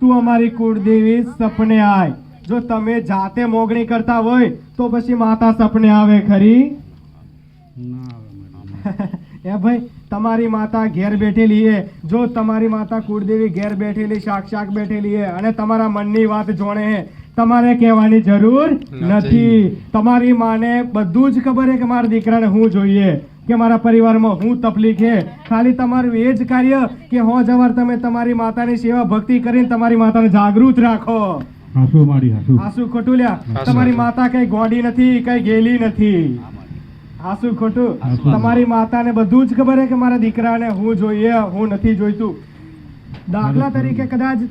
તું અમારી કુળદેવી સપને આય. જો તમે જાતે મોગણી કરતા હોય તો પછી માતા સપને આવે ખરી? એ ભાઈ તમારી માતા ઘેર બેઠેલી છે જો તમારી માતા કુળદેવી ઘેર બેઠેલી સાક્ષાત બેઠેલી છે અને તમારા મનની વાત જોણે છે તમારે કહેવાની જરૂર નથી. તમારી માને બધું જ ખબર છે કે મારા દીકરાને હું જોઈએ. કે મારા પરિવારમાં હું તકલીફ છે. ખાલી તમારું એ જ કાર્ય કે હો જવાર તમે તમારી માતાની સેવા ભક્તિ કરીને તમારી માતાને જાગૃત રાખો. હાસુ મારી હાસુ. આસુ ખોટું લ્યા. તમારી માતા કઈ ગોડી નથી કઈ ગેલી નથી. આસુ ખોટું. તમારી માતાને બધું જ ખબર છે કે મારા દીકરાને હું જોઈએ હું નથી જોઈતું. દાખલા તરીકે કદાચ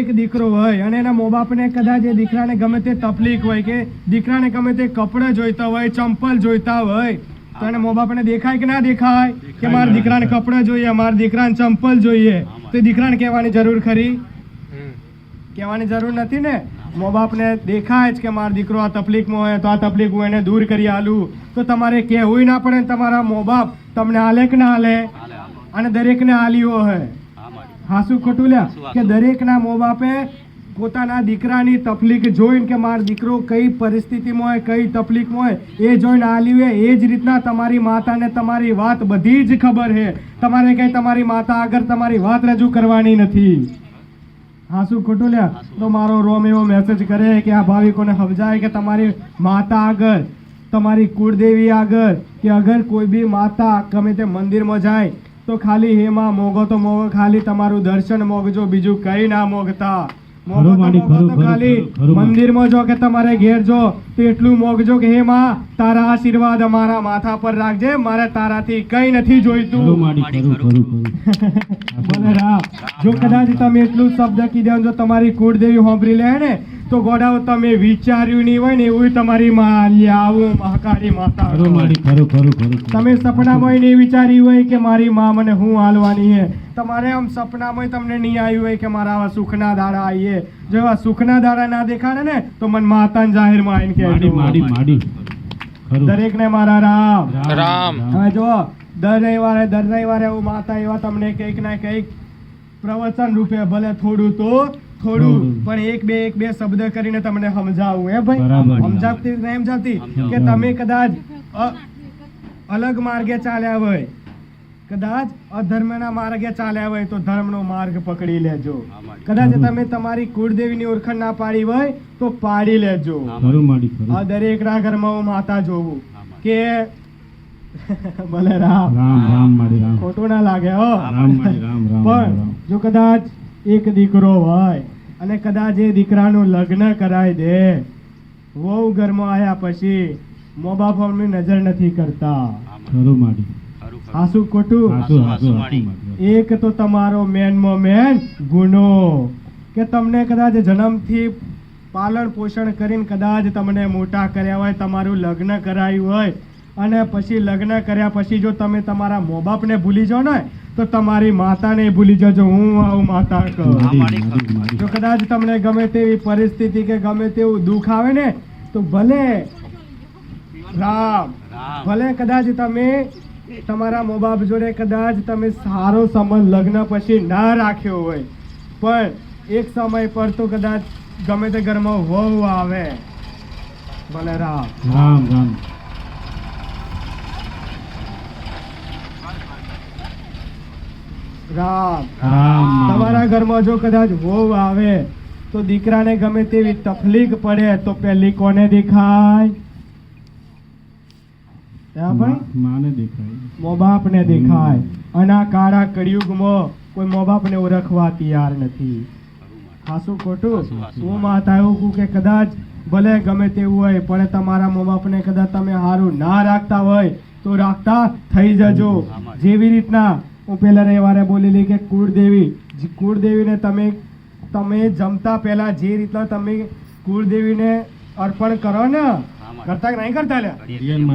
એક દીકરો હોય અને એના મો બાપને કદાચ એ દીકરાને ગમે તે તકલીફ હોય કે દીકરાને ગમે તે કપડાં જોઈતા હોય ચંપલ જોઈતા હોય તો એને મા બાપને દેખાય કે ના દેખાય? કે મારા દીકરાને કપડાં જોઈએ મારા દીકરાને ચંપલ જોઈએ? તો દીકરાને કહેવાની જરૂર ખરી? કહેવાની જરૂર નથી ને? મો બાપને દેખાય જ કે મારો દીકરો આ તકલીફમાં હોય તો આ તકલીફ હું એને દૂર કરી આલું. તો તમારે કહેવું ના પડે ને તમારા મો બાપ તમને હાલે કે ના હાલે? અને દરેકને હાલ્યો હોય હાસુ ખોટું લ્યા. કે દરેકના મો બાપે પોતાના દીકરાની તકલીફ જોઈને કે મારો દીકરો કઈ પરિસ્થિતિમાં હોય કઈ તકલીફમાં હોય એ જોઈને આલ્યું હોય એ જ રીતના તમારી માતાને તમારી વાત બધી જ ખબર છે. તમારે કઈ તમારી માતા આગળ તમારી વાત રજૂ કરવાની નથી. હા શું ખોટું લ્યા? તો મારો રોમ એવો મેસેજ કરે કે આ ભાવિકોને સમજાય કે તમારી માતા આગળ તમારી કુળદેવી આગળ કે અગર કોઈ બી માતા ગમે તે મંદિરમાં જાય તો ખાલી હેમાં મોગો તો મોગો ખાલી તમારું દર્શન મોગજો બીજું કંઈ ના મોગતા. મંદિરમાં જો કે તમારે ઘેર જો તો એટલું મોગજો કે હે માં તારા આશીર્વાદ અમારા માથા પર રાખજે મારે તારાથી કઈ નથી જોઈતું. જો કદાચ તમે એટલું શબ્દ કીધા જો તમારી કુળદેવી હોંભરી લે ને? તો ગોડાઓ તમે વિચાર્યું નહીં હોય ને એવું તમારી માં આવું મહાકાળી માતા. તમે સપનામાં નહીં વિચાર્યું હોય કે મારી મા મને હું હાલવાની હે. તમારે આમ સપનામાં તમને નહીં આવ્યું હોય કે મારા આવા સુખના દાડા આવીએ. જો એવા સુખના દાડા ના દેખાડે ને તો મને માતાને જાહેરમાં આવીને કે દરેકને મારા રામ. રામ. હવે જો દર રવિવારે દર રવિવારે હું માતા એવા તમને કંઈક ના કંઈક પ્રવચન રૂપે ભલે થોડું તો થોડું. પણ એક બે એક બે શબ્દ કરીને તમને સમજાવું હે ભાઈ? સમજાવતી સમજાવતી કે તમે કદાચ અલગ માર્ગે ચાલ્યા હોય કદાચ અધર્મના માર્ગે ચાલ્યા હોય તો ધર્મનો માર્ગ પકડી લેજો. કદાચ તમે તમારી કુળદેવીની ઓળખાણ ના પાડી હોય તો પાડી લેજો. આ દરેકના ઘરમાં હું માતા જોવું. કે ભલે રામ. રામ રામ ખોટું ના લાગે હો. રામ માડી રામ રામ પણ જો કદાચ એક દીકરો હોય અને કદાચ એ દીકરાનું લગ્ન કરાવી દે. વહુ ઘરમાં આવ્યા પછી મોબા અમની નજર નથી કરતા. ખરું માડી. હાસુ ખોટું. એક તો તમારો મેનમાં મેન ગુનો. કે તમને કદાચ જન્મથી પાલન પોષણ કરીને કદાચ તમને મોટા કર્યા હોય તમારું લગ્ન કરાયું હોય અને પછી લગ્ન કર્યા પછી જો તમે તમારા મો બાપને ભૂલી જાઓ ને તો તમારી માતાને ભૂલી જજો. હું આવું માતા કહું જો કદાચ તમને ગમે તેવી પરિસ્થિતિ કે ગમે તેવું દુઃખ આવે ને તો ભલે. રામ. ભલે કદાચ તમે તમારા મો બાપ જોડે કદાચ તમે સારો સંબંધ લગ્ન પછી ના રાખ્યો હોય પણ એક સમય પર તો કદાચ ગમે તે ઘરમાં વહુ આવે. ભલે રામ. રામ રામ. રામ. તમારા ઘરમાં જો કદાચ વહુ આવે તો દીકરાને ગમે તેવી તકલીફ પડે તો પહેલી કોને દેખાય? માને દેખાય. મા બાપને દેખાય. અને આ કાળા કળિયુગમાં કોઈ મા બાપને ઓળખવા તૈયાર નથી. ખાસું ખોટું? હું માતા એવું કહું કે કદાચ ભલે ગમે તેવું હોય પણ તમારા મા બાપને કદાચ તમે સારું ના રાખતા હોય તો રાખતા થઈ જજો. જેવી રીતના હું પહેલાં રવિવારે બોલેલી કે કુળદેવી કુળદેવીને તમે તમે જમતા પહેલાં જે રીતના તમે કુળદેવીને અર્પણ કરો ને કરતા કે નહીં કરતા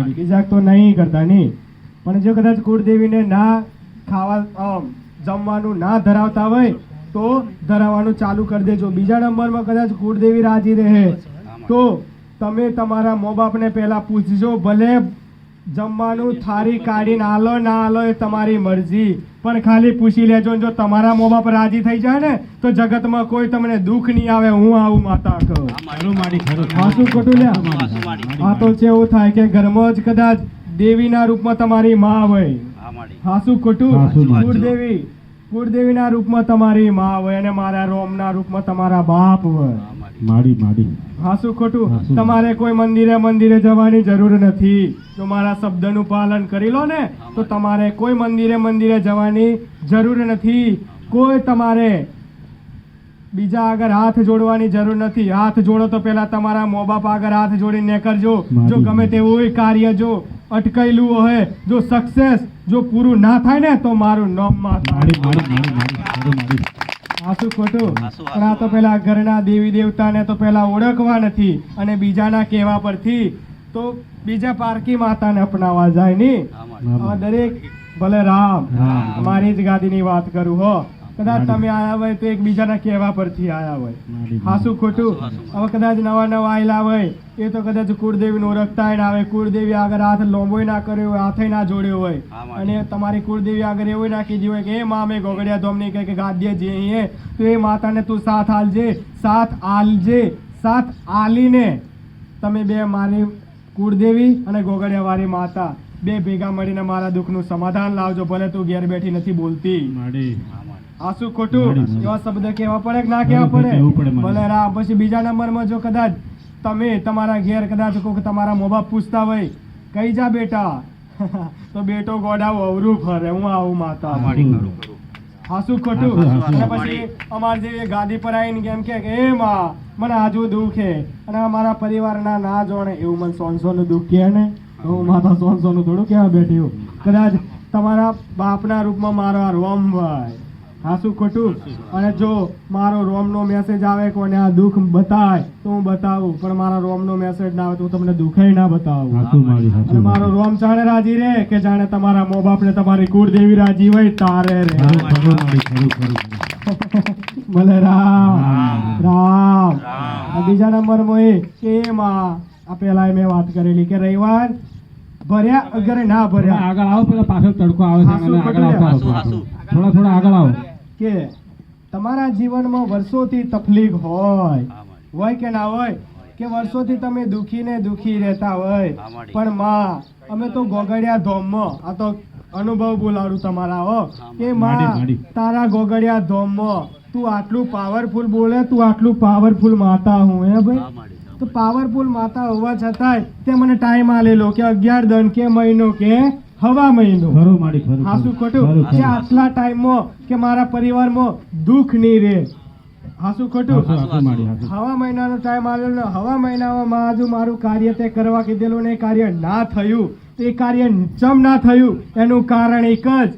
બીજા તો નહીં કરતા નહીં. પણ જો કદાચ કુળદેવીને ના ખાવા જમવાનું ના ધરાવતા હોય તો ધરાવવાનું ચાલુ કરી દેજો. બીજા નંબરમાં કદાચ કુળદેવી રાજી રહે તો તમે તમારા મો બાપને પહેલાં પૂછજો ભલે જમવાનું થારી કાઢીને આલો ના આલો એ તમારી મરજી. પણ ખાલી પૂછી લેજો જો તમારા મો બાપ રાજી થઈ જાય ને તો જગતમાં કોઈ તમને દુઃખ નહીં આવે હું આવું માતા કહું. હાસુ ખોટું આ તો છે એવું થાય કે ઘરમાં જ કદાચ દેવીના રૂપમાં તમારી માં હોય. હાસુ ખોટું. કુળદેવી કુળદેવીના રૂપમાં તમારી માં હોય અને મારા રોમના રૂપમાં તમારા બાપ હોય. માડી માડી. હાસુ ખોટું. તમારે કોઈ મંદિરે મંદિરે જવાની જરૂર નથી. જો મારા શબ્દનું પાલન કરી લો ને તો તમારે કોઈ મંદિરે મંદિરે જવાની જરૂર નથી. કોઈ તમારે બીજા આગળ હાથ જોડવાની જરૂર નથી. હાથ જોડો તો પેલા તમારા મો બાપ આગળ હાથ જોડીને કરજો જો ગમે તેવું કાર્ય જો અટકાયેલું હોય જો સક્સેસ જો પૂરું ના થાય ને તો મારું નામમાં આસુ ખોટું. પણ આ તો પેલા ઘરના દેવી દેવતાને તો પેલા ઓળખવા નથી અને બીજાના કહેવા પરથી તો બીજા પારકી માતાને અપનાવા જાય નહીં. આ દરેક ભલે રામ રામ. મારી જ ગાદીની વાત કરું હો. કદાચ તમે આયા હોય તો એક બીજાના કહેવા પરથી આયા હોય. હાસું ખોટું. હવે કદાચ નવા નવા આયેલા હોય એ તો કદાચ કુળદેવીને ઓળખતા ના આવે. કુળદેવી આગળ હાથ લોંબોય ના કર્યો હોય હાથે ના જોડ્યો હોય. અને તમારી કુળદેવી આગળ એવું ના દીધું હોય કે એ મા મેં ગોગડિયા ધોમની કહે કે ગાદ્ય જે અહીં તો એ માતાને તું સાથ આલજે સાથ આલજે સાથ આલીને. તમે બે મારી કુળદેવી અને ગોગડિયા વાળી માતા બે ભેગા મળીને મારા દુઃખનું સમાધાન લાવજો ભલે તું ઘેર બેઠી નથી બોલતી. માડી આ ખોટું એવા શબ્દ કેવા પડે કે ના કેવા પડે? ભલે રા પછી બીજા નંબરમાં જો કદાચ તમે તમારા ઘેર કદાચ કોઈ તમારા મો બાપ પૂછતા હોય કઈ જા બેટા? તો બેટો ગોડાવ અવરું ફરે હું આવું માતા. હાસુ ખોટું. અને પછી અમાર જેવી ગાદી પર આવીને કેમ કે કે, એ માં મને આજુ દુઃખ હે. અને અમારા પરિવારના ના જોણે એવું મને સોનસો નું દુઃખ કહે ને હું માતા સોનસો નું થોડું કહેવા બેઠી કદાચ તમારા બાપના રૂપમાં મારો આ રોમ ભાઈ હાસુ ખોટું. અને જો મારો રોમનો મેસેજ આવે કોને આ દુઃખ બતાય તો હું બતાવું. પણ મારા રોમનો મેસેજ ના આવે તો હું તમને દુઃખે ના બતાવું. અને મારો રોમ જાણે રાજી રે કે જાણે તમારા મો બાપ ને તમારી કુળદેવી રાજી હોય તારે રે. ભલે રામ રામ. બીજા નંબરમાં એ કે એમાં આ પેલા મેં વાત કરેલી કે રવિવાર ભર્યા અગર ના ભર્યા. આગળ આવો પેલા પાછળ તડકો આવે છે આગળ આવતા હાસુ, રહો. હાસુ. થોડા થોડા આગળ આવો. કે તમારા જીવનમાં વર્ષોથી તકલીફ હોય હોય કે ના હોય કે વર્ષોથી તમે દુખી ને દુખી રહેતા હોય પણ માં અમે તો ગોગડિયા ધોમમાં આ તો અનુભવ બોલાડું તમારા હો. કે માં તારા ગોગડિયા ધોમમાં તું આટલું પાવરફુલ બોલે તું આટલું પાવરફુલ માતા હું હે ભાઈ? તો પાવરફુલ માતા હોવા છતાંય તે મને ટાઈમ આલેલો કે અગિયાર દન કે મહિનો કે હવા મહિનો ખરું માડી ખરું હાસુ ખોટું. કે આટલા ટાઈમમાં કે મારા પરિવારમાં દુઃખ નહીં રહે. હાસુ ખોટું. હવા મહિનાનો ટાઈમ આવેલો ને હવા મહિનામાં માં આજુ મારું કાર્ય તે કરવા કીધેલું ને એ કાર્ય ના થયું. તો એ કાર્ય ચમ ના થયું? એનું કારણ એક જ.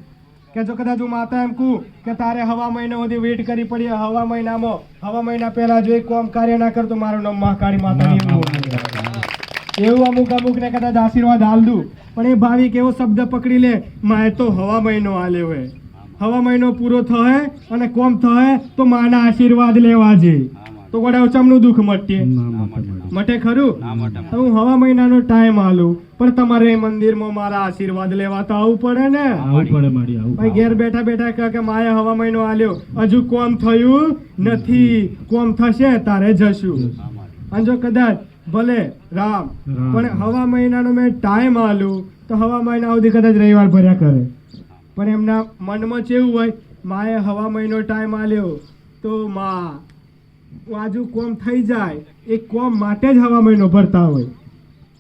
કે જો કદાચ હું માતા એમ કહું કે તારે હવા મહિના સુધી વેઇટ કરી પડી. હવા મહિનામાં હવા મહિના પહેલા જો એક કોમ કાર્ય ના કરતો મારું નામ મહાકાળી માતા એવું અમુક અમુક ને કદાચ આશીર્વાદ હાલ પણ એ ભાવિક એવો શબ્દ પકડી લે માએ તો હવા મહિનો આલ્યો હે હવા મહિનો પૂરો થહે અને કોમ થહે તો માના આશીર્વાદ લેવા જે. તો વડા ચમનું દુઃખ મટે માટે ખરું? તો હું હવા મહિનાનો ટાઈમ આલું. પણ તમારે એ મંદિરમાં મારા આશીર્વાદ લેવા તો આવવું પડે ને? આવું પડે આવું ઘેર બેઠા બેઠા કહે કે માએ હવા મહિનો આલ્યો. હજુ કોમ થયું નથી. કોમ થશે તારે જશું. અને જો કદાચ ભલે રામ. પણ હવા મહિનાનો મેં ટાઈમ આલું. તો હવા મહિના સુધી કદાચ રવિવાર ભર્યા કરે. પણ એમના મનમાં કેવું હોય માએ હવા મહિનો ટાઈમ આલ્યો તો મા આજુ કોમ થઈ જાય. એ કોમ માટે જ હવા મહિનો ભરતા હોય.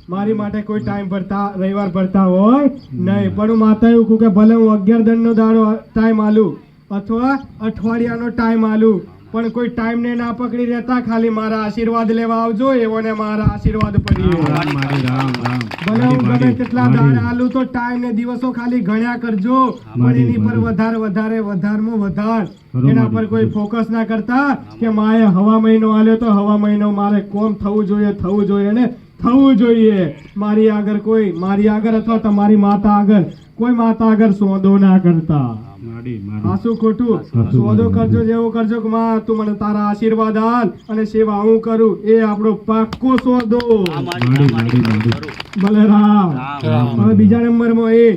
મારી માટે કોઈ ટાઈમ ભરતા રવિવાર ભરતા હોય નહીં. પણ હું માતા એવું કહું કે ભલે હું અગિયાર દંડનો દાડો ટાઈમ આલું અથવા અઠવાડિયાનો ટાઈમ આલું પણ કોઈ ટાઈમને ના પકડી રહેતા ખાલી મારા આશીર્વાદ લેવા આવજો એવોને મારા આશીર્વાદ પડી ભલે હું ગમે કેટલા. દાડ આલું તો ટાઈમ ને દિવસો ખાલી ગણ્યા કરજો પણ એની પર વધારે વધારે વધારમાં વધાર. એના પર કોઈ ફોકસ ના કરતા કે માએ હવા મહિનો આલ્યો તો હવા મહિનો મારે કોમ થવું જોઈએ થવું જોઈએ ને થવું જોઈએ. મારી આગળ કોઈ મારી આગળ અથવા તમારી માતા આગળ કોઈ માતા આગળ સોદો ના કરતા. આ શું ખોટું. સોદો કરજો જેવો કરજો કે માં તું મને તારા આશીર્વાદ આલ અને સેવા હું કરું. એ આપણો પાક્કો સોદો. માડી માડી માડી. ભલે રામ રામ. હવે બીજા નંબરમાં એ.